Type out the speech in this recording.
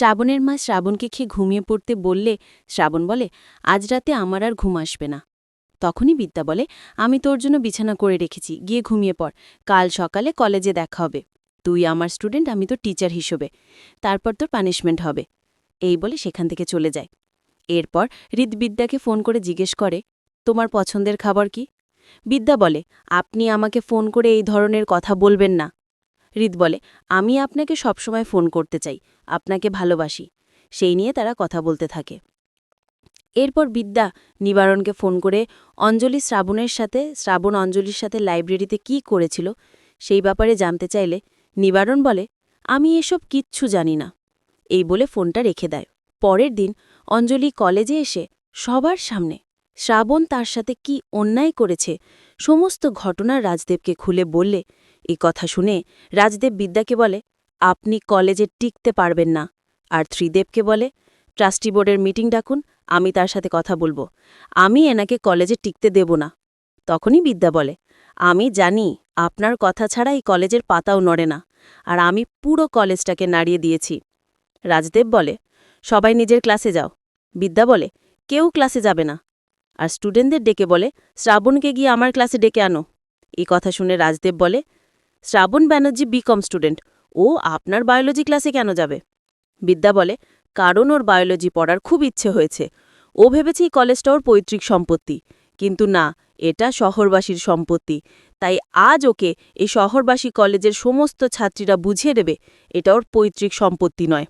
শ্রাবণের মা শ্রাবণকে খেয়ে ঘুমিয়ে পড়তে বললে, শ্রাবণ বলে, আজ রাতে আমার আর ঘুম আসবে না। তখনই বিদ্যা বলে, আমি তোর জন্য বিছানা করে রেখেছি, গিয়ে ঘুমিয়ে পড়। কাল সকালে কলেজে দেখা হবে। তুই আমার স্টুডেন্ট, আমি তোর টিচার হিসেবে। তারপর তোর পানিশমেন্ট হবে। এই বলে সেখান থেকে চলে যায়। এরপর হৃদ বিদ্যাকে ফোন করে জিজ্ঞেস করে, তোমার পছন্দের খাবার কি? বিদ্যা বলে, আপনি আমাকে ফোন করে এই ধরনের কথা বলবেন না। হৃদ বলে, আমি আপনাকে সবসময় ফোন করতে চাই, আপনাকে ভালোবাসি। সেই নিয়ে তারা কথা বলতে থাকে। এরপর বিদ্যা নিবারণকে ফোন করে, অঞ্জলি শ্রাবণের সাথে, শ্রাবণ অঞ্জলির সাথে লাইব্রেরিতে কি করেছিল? সেই ব্যাপারে জানতে চাইলে নিবারণ বলে, আমি এসব কিচ্ছু জানি না। এই বলে ফোনটা রেখে দেয়। পরের দিন অঞ্জলি কলেজে এসে সবার সামনে শ্রাবণ তার সাথে কি অন্যায় করেছে, সমস্ত ঘটনা রাজদেবকে খুলে বললে এই কথা শুনে রাজদেব বিদ্যাকে বলে, আপনি কলেজে টিকতে পারবেন না। আর ত্রিদেবকে বলে, ট্রাস্টি বোর্ডের মিটিং ডাকুন, আমি তার সাথে কথা বলব। আমি এনাকে কলেজে টিকতে দেব না। তখনই বিদ্যা বলে, আমি জানি আপনার কথা ছাড়া এই কলেজের পাতাও নড়ে না, আর আমি পুরো কলেজটাকে নাড়িয়ে দিয়েছি। রাজদেব বলে, সবাই নিজের ক্লাসে যাও। বিদ্যা বলে, কেউ ক্লাসে যাবে না। আর স্টুডেন্টদের ডেকে বলে, শ্রাবণকে গিয়ে আমার ক্লাসে ডেকে আনো। এই কথা শুনে রাজদেব বলে শ্রাবণ ব্যানার্জি বিকম স্টুডেন্ট ও আপনার বায়োলজি ক্লাসে কেন যাবে? বিদ্যা বলে, কারণ ওর বায়োলজি পড়ার খুব ইচ্ছে হয়েছে। ও ভেবেছে এই কলেজটা ওর পৈতৃক সম্পত্তি। কিন্তু না, এটা শহরবাসীর সম্পত্তি। তাই আজ ওকে এই শহরবাসী কলেজের সমস্ত ছাত্রীরা বুঝিয়ে দেবে, এটা ওর পৈতৃক সম্পত্তি নয়।